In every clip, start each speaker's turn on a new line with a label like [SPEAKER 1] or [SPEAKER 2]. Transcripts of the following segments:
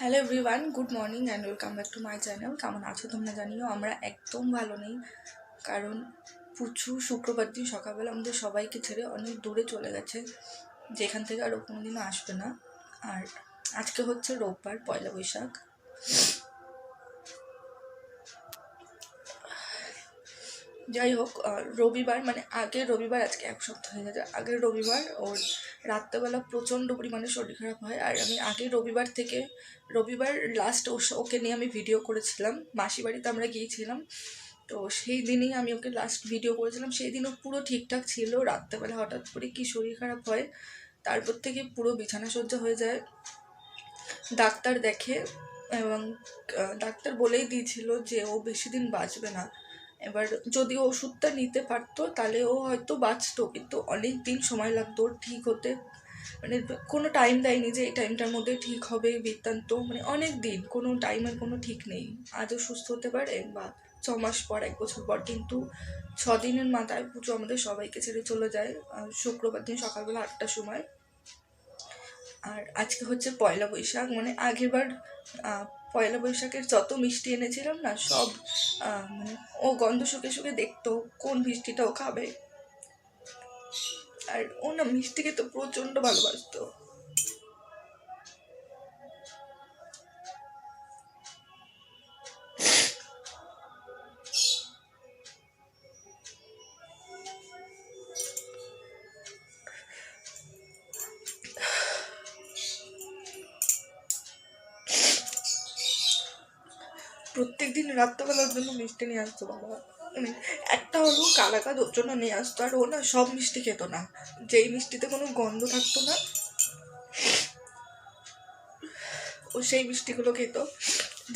[SPEAKER 1] Hello everyone good morning and welcome back to my channel কেমন আছো তোমরা জানিও, আমরা একদম ভালো নেই। কারণ পুচু শুক্রবার দিন, সকালবেলা আমাদের সবাইকে ছেড়ে অনেক দূরে চলে গেছে, যেখান থেকে আরও কোনোদিনও আসবে না। আর আজকে হচ্ছে রোববার, পয়লা বৈশাখ। যাই হোক রবিবার মানে আগের রবিবার, আজকে এক সপ্তাহ হয়ে গেছে। আগের রবিবার ওর রাত্রেবেলা প্রচণ্ড পরিমাণে শরীর খারাপ হয়। আর আমি আগের রবিবার থেকে, রবিবার লাস্ট ওকে নিয়ে আমি ভিডিও করেছিলাম। মাসি বাড়িতে আমরা গিয়েছিলাম। তো সেই দিনেই আমি ওকে লাস্ট ভিডিও করেছিলাম। সেই দিনও পুরো ঠিকঠাক ছিল। রাত্রেবেলা হঠাৎ করে কি শরীর খারাপ হয়, তারপর থেকে পুরো বিছানা সজ্জা হয়ে যায়। ডাক্তার দেখে এবং ডাক্তার বলেই দিয়েছিল যে ও বেশি দিন বাঁচবে না। এবার যদি ওষুধটা নিতে পারতো, তাহলে ও হয়তো বাঁচতো, কিন্তু অনেক দিন সময় লাগতো ওর ঠিক হতে। মানে কোনো টাইম দেয়নি যে এই টাইমটার মধ্যে ঠিক হবে, বৃত্তান্ত মানে অনেক দিন, কোনো টাইমের কোনো ঠিক নেই। আজও সুস্থ হতে পারে বা ছ মাস পর, এক বছর পর, কিন্তু ছ দিনের মাথায় পুজো আমাদের সবাইকে ছেড়ে চলে যায় শুক্রবার দিন সকালবেলা আটটার সময়। আর আজকে হচ্ছে পয়লা বৈশাখ মানে আগেরবার পয়লা বৈশাখের যত মিষ্টি এনেছিলাম না, সব মানে ও গন্ধ শুকে শুকে দেখতো কোন মিষ্টিটা ও খাবে। আর ও না মিষ্টিকে তো প্রচণ্ড ভালোবাসতো। প্রত্যেক দিন রাত্রেবেলার জন্য মিষ্টি নিয়ে আসতো বাবা। মানে একটা হলো কালাকাদ, ওর জন্য নিয়ে আসতো, আর ও না সব মিষ্টি খেত না। যেই মিষ্টিতে কোনো গন্ধ থাকতো না, ও সেই মিষ্টিগুলো খেত।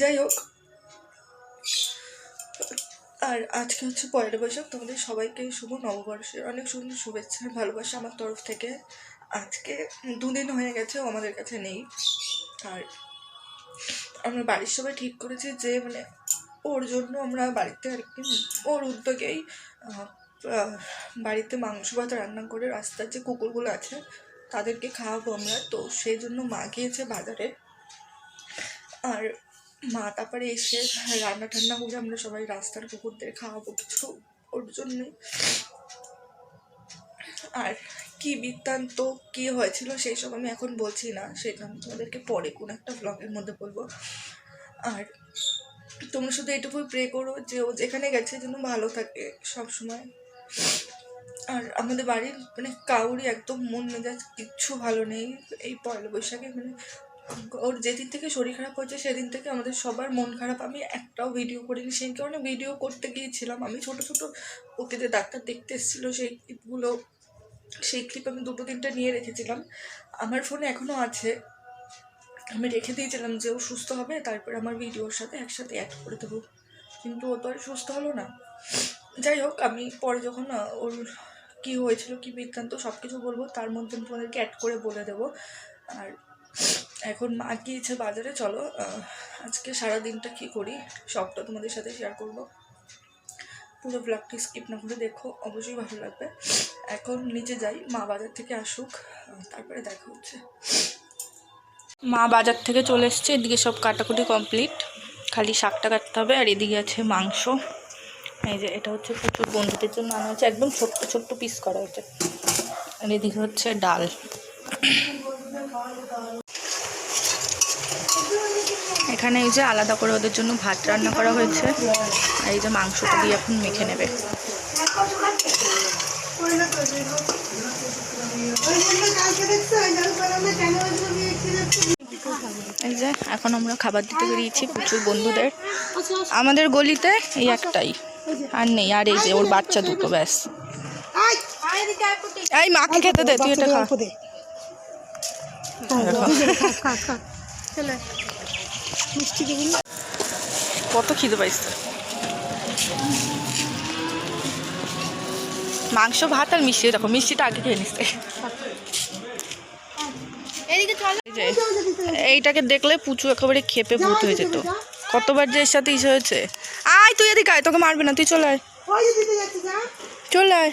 [SPEAKER 1] যাই হোক, আর আজকে হচ্ছে পয়লা বৈশাখ, তোমাদের সবাইকে শুভ নববর্ষের অনেক সুন্দর শুভেচ্ছা ভালোবাসা আমার তরফ থেকে। আজকে দুদিন হয়ে গেছে আমাদের কাছে নেই। আর আমরা বাড়ির সবাই ঠিক করেছি যে মানে ওর জন্য আমরা বাড়িতে আর কি, ওর উদ্যোগেই বাড়িতে মাংস ভাত রান্না করে রাস্তার যে কুকুরগুলো আছে, তাদেরকে খাওয়াবো আমরা। তো সেই জন্য মা গিয়েছে বাজারে। আর মা তারপরে এসে রান্না টান্না করে আমরা সবাই রাস্তার কুকুরদের খাওয়াবো কিছু ওর জন্যে। আর কি বৃত্তান্ত, কি হয়েছিল সেই সব আমি এখন বলছি না, সেটা আমি তোমাদেরকে পরে কোনো একটা ব্লগের মধ্যে বলব। আর তোমরা শুধু এটুকুই প্রে করো যে ও যেখানে গেছে যেন ভালো থাকে সব সময় আর আমাদের বাড়ির মানে কাউরই একদম মন মেজাজ কিচ্ছু ভালো নেই। এই পয়লা বৈশাখে মানে ওর যেদিন থেকে শরীর খারাপ হয়েছে সেদিন থেকে আমাদের সবার মন খারাপ। আমি একটাও ভিডিও করিনি, সেই কারণে ভিডিও করতে গিয়েছিলাম। আমি ছোট ছোট ওকে যে ডাক্তার দেখতে এসেছিল সেই ক্লিপগুলো সেই ক্লিপ আমি দুটো তিনটা নিয়ে রেখেছিলাম। আমার ফোনে এখনও আছে। আমি রেখে দিয়েছিলাম যে ও সুস্থ হবে, তারপর আমার ভিডিওর সাথে একসাথে অ্যাড করে দেবো। কিন্তু ও তো আর সুস্থ হলো না। যাই হোক, আমি পরে যখন ওর কী হয়েছিল, কী বৃত্তান্ত সব কিছু বলব, তার মধ্যে আমি তোমাদেরকে অ্যাড করে বলে দেবো। আর এখন মা গিয়েছে বাজারে, চলো আজকে সারা দিনটা কী করি, সবটা তোমাদের সাথে শেয়ার করব। পুরো ব্লগটি স্কিপ না করে দেখো, অবশ্যই ভালো লাগবে। এখন নিচে যাই, মা বাজার থেকে আসুক তারপরে দেখা হচ্ছে। মা বাজার থেকে চলে এসছে, এদিকে সব কাটাকুটি কমপ্লিট খালি শাকটা কাটতে হবে, আর এদিকে আছে মাংস। এই যে, এটা হচ্ছে প্রচুর বন্ধুদের জন্য আনা হচ্ছে একদম ছোট্ট ছোট্ট পিস করা হয়েছে। আর এদিকে হচ্ছে ডাল। এখানে এই যে আলাদা করে ওদের জন্য ভাত রান্না করা হয়েছে, আর এই যে মাংসটা দিয়ে এখন মেখে নেবে। এই যে, এখন আমরা খাবার দিতে বেরিয়েছি প্রচুর বন্ধুদের। আমাদের গলিতে এই একটাই, আর নেই, আর এই যে, ওর বাচ্চা দুটো, ব্যাস। এই মাকে খেতে দে, তুই এটা খা। কত খিদে পাইছে? মাংস ভাত আর মিষ্টি। দেখো মিষ্টিটা আগে খেয়ে নিচ্ছে। এইটাকে দেখলে পুচু একেবারে খেপে ভূত হয়ে যেত। কতবার যে এর সাথে ইসে হয়েছে। আয় তুই এদিকে আয় তোকে মারবে না তুই চলে আয়। চলে আয়।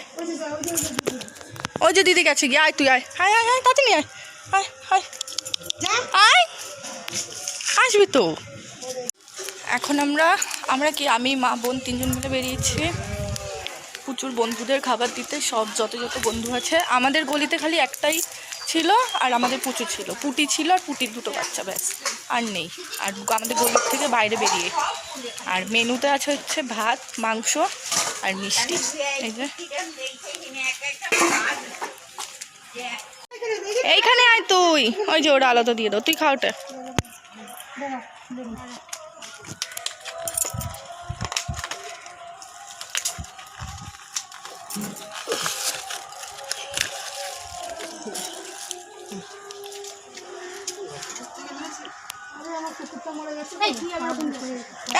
[SPEAKER 1] ওই যে দিদি গেছে গিয়ে আয় তুই আয়। আয় আয় আয় তাড়াতাড়ি আয়। আয় আয়। আয়। আসবে তো। এখন আমরা আমরা কি আমি মা বোন তিনজন মিলে বেরিয়েছি। প্রচুর বন্ধুদের খাবার দিতে, সব যত যত বন্ধু আছে, আমাদের গলিতে খালি একটাই ছিল আর আমাদের পুচু ছিল। পুটি ছিল আর পুটির দুটো বাচ্চা, ব্যাস। আর নেই। আর আমাদের গলির থেকে বাইরে বেরিয়ে। আর মেনুতে আছে হচ্ছে ভাত, মাংস আর মিষ্টি। এই যে। এইখানে আয় তুই। ওই যে ওরা আলাদা দিয়ে দাও। তুই খাওয়াটা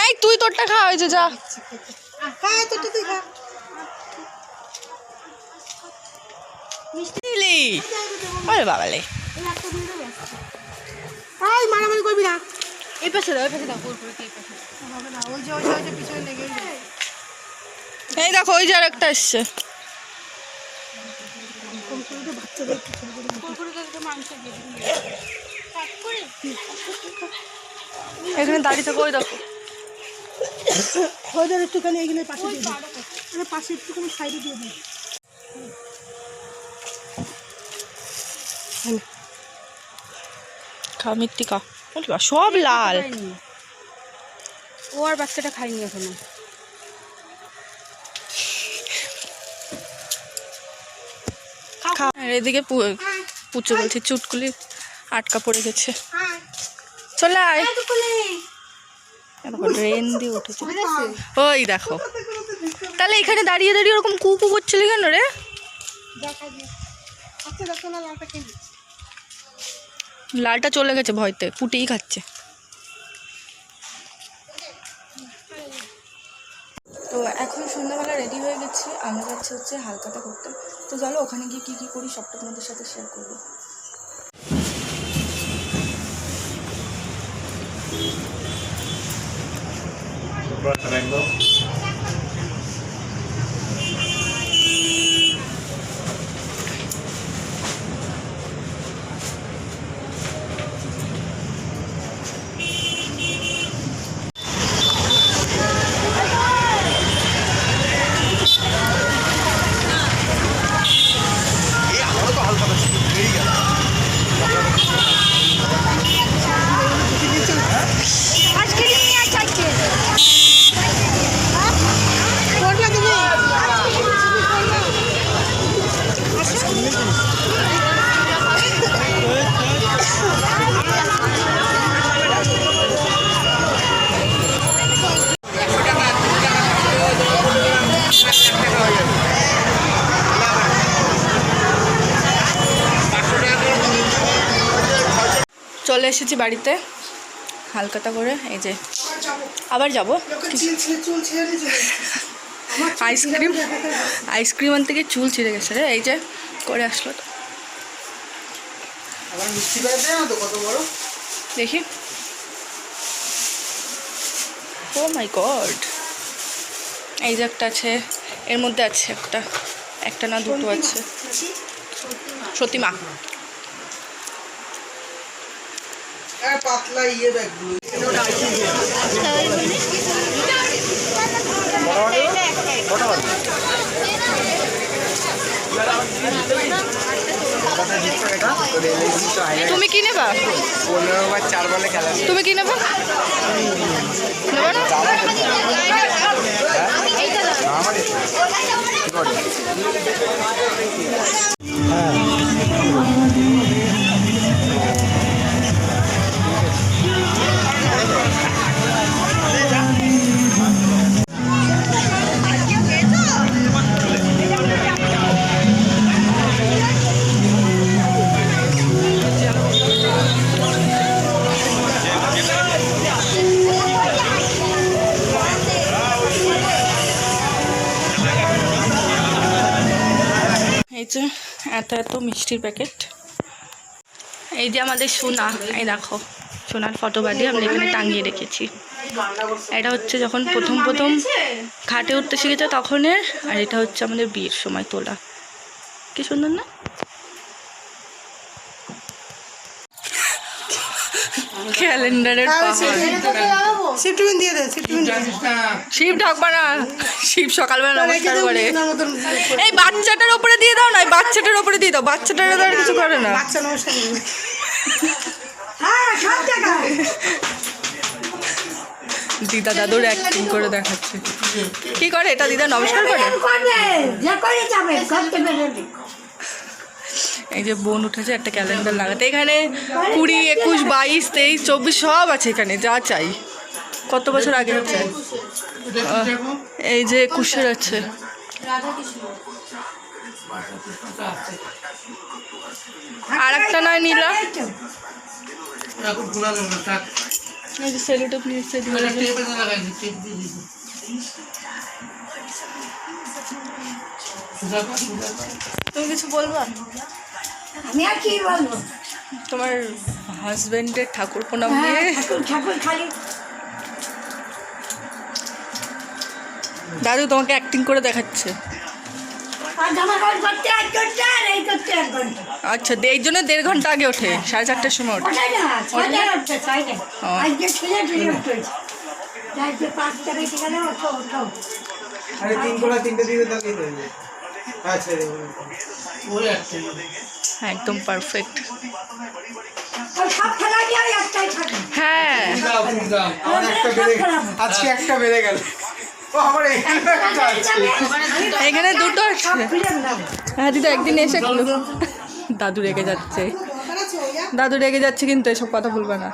[SPEAKER 1] এই তুই তোরটা খা ওই যে যা। মিষ্টি আরে বাবালে
[SPEAKER 2] এই মারামারি করবি না।
[SPEAKER 1] এই পাশে দাও এই পাশে দাও
[SPEAKER 2] হবে না ওই যে ওই যে ওই যে পিছনে লেগে
[SPEAKER 1] এই দেখো ওই যে আর একটা এসছে এখানে দাঁড়িয়ে থাকো ওই দেখো।
[SPEAKER 2] ওদের একটুখানি এখানে পাশে দিয়ে দিই। পাশে একটুখানি সাইডে দিয়ে দিই।
[SPEAKER 1] খা মিট্টি খা সব লাল।
[SPEAKER 2] ও আর বাচ্চাটা খাইনি
[SPEAKER 1] এখনও। এদিকে পুচু বলছি চুটকুলি আটকা পড়ে গেছে। চলে আয় এ ড্রেন দিয়ে উঠেছে। ওই দেখো। তাহলে এখানে দাঁড়িয়ে দাঁড়িয়ে ওরকম কু কু করছিলি কেন রে?
[SPEAKER 2] আচ্ছা লালটা
[SPEAKER 1] চলে গেছে ভয়তে পুটিই খাচ্ছে। তো এখন সন্ধ্যাবেলা রেডি হয়ে গেছি। আমরা যাচ্ছি হচ্ছে হালকাটা করতে। তো চলো ওখানে গিয়ে কী কী করি সবটা তোমাদের সাথে শেয়ার করব।
[SPEAKER 2] Rango.
[SPEAKER 1] চলে এসেছি বাড়িতে। হালকাটা করে এই যে। আবার যাব? আইসক্রিম আইসক্রিম আনতে গিয়ে চুল ছিঁড়ে গেছে রে এই যে করে আসলো তো। দেখি। Oh my god. এই যে একটা আছে এর মধ্যে আছে একটা একটা না দুটো আছে। সতীমা
[SPEAKER 3] পাতলা ইয়ে ব্যাগগুলো
[SPEAKER 1] তুমি কি নেবা?
[SPEAKER 3] পনেরো বা চার বলে খেলা
[SPEAKER 1] তুমি কি নেবা? নেবা যে এত এত মিষ্টির প্যাকেট। এই যে আমাদের সোনা, এই দেখো, সোনার ফটো বাদে আমরা এখানে টাঙিয়ে রেখেছি। এটা হচ্ছে যখন প্রথম প্রথম ঘাটে উঠতে শিখেছে তখনের, আর এটা হচ্ছে আমাদের বিয়ের সময় তোলা। কি সুন্দর না? ক্যালেন্ডারের
[SPEAKER 2] দিয়ে দে
[SPEAKER 1] শিব ঢাকবা না শিব সকালবেলা নমস্কার করে। এই বাচ্চাটার ওপরে দিয়ে দাও না বাচ্চাটার ওপরে দিয়ে দাও বাচ্চাটার তো আর কিছু করে না।
[SPEAKER 2] বাচ্চা নমস্কার করবে। হ্যাঁ সব জায়গায়।
[SPEAKER 1] দিদা দাদুর অ্যাক্টিং করে দেখাচ্ছে। কি করে? এটা দিদা নমস্কার করে
[SPEAKER 4] করবে যে করে যাবে করতে বেরোবে
[SPEAKER 1] এই যে বোন উঠেছে, একটা ক্যালেন্ডার লাগাতে। এখানে কুড়ি, একুশ, বাইশ, তেইশ, চব্বিশ সব আছে এখানে, যা চাই। কত বছর আগে চাই এই যে একুশের আছে। আর একটা নয় নীলা। তুমি কিছু বলবা?
[SPEAKER 4] আমি আর কি বলব?
[SPEAKER 1] তোমার হাজবেন্ডের ঠাকুর প্রণাম দিয়ে
[SPEAKER 4] হ্যাঁ, ঠাকুর ঠাকুর খালি।
[SPEAKER 1] দাদু তোমাকে অ্যাক্টিং করে দেখাচ্ছে। আচ্ছা এই জন্য দেড় ঘণ্টা আগে ওঠে সাড়ে চারটের সময় ওঠে।
[SPEAKER 3] আচ্ছা
[SPEAKER 1] একদম পারফেক্ট হ্যাঁ।
[SPEAKER 3] আজকে একটা বেড়ে গেল। এখানে
[SPEAKER 1] দুটো হ্যাঁ দিদি একদিন এসে দাদু রেগে যাচ্ছে। দাদু রেগে যাচ্ছে কিন্তু এসব কথা বলবে না।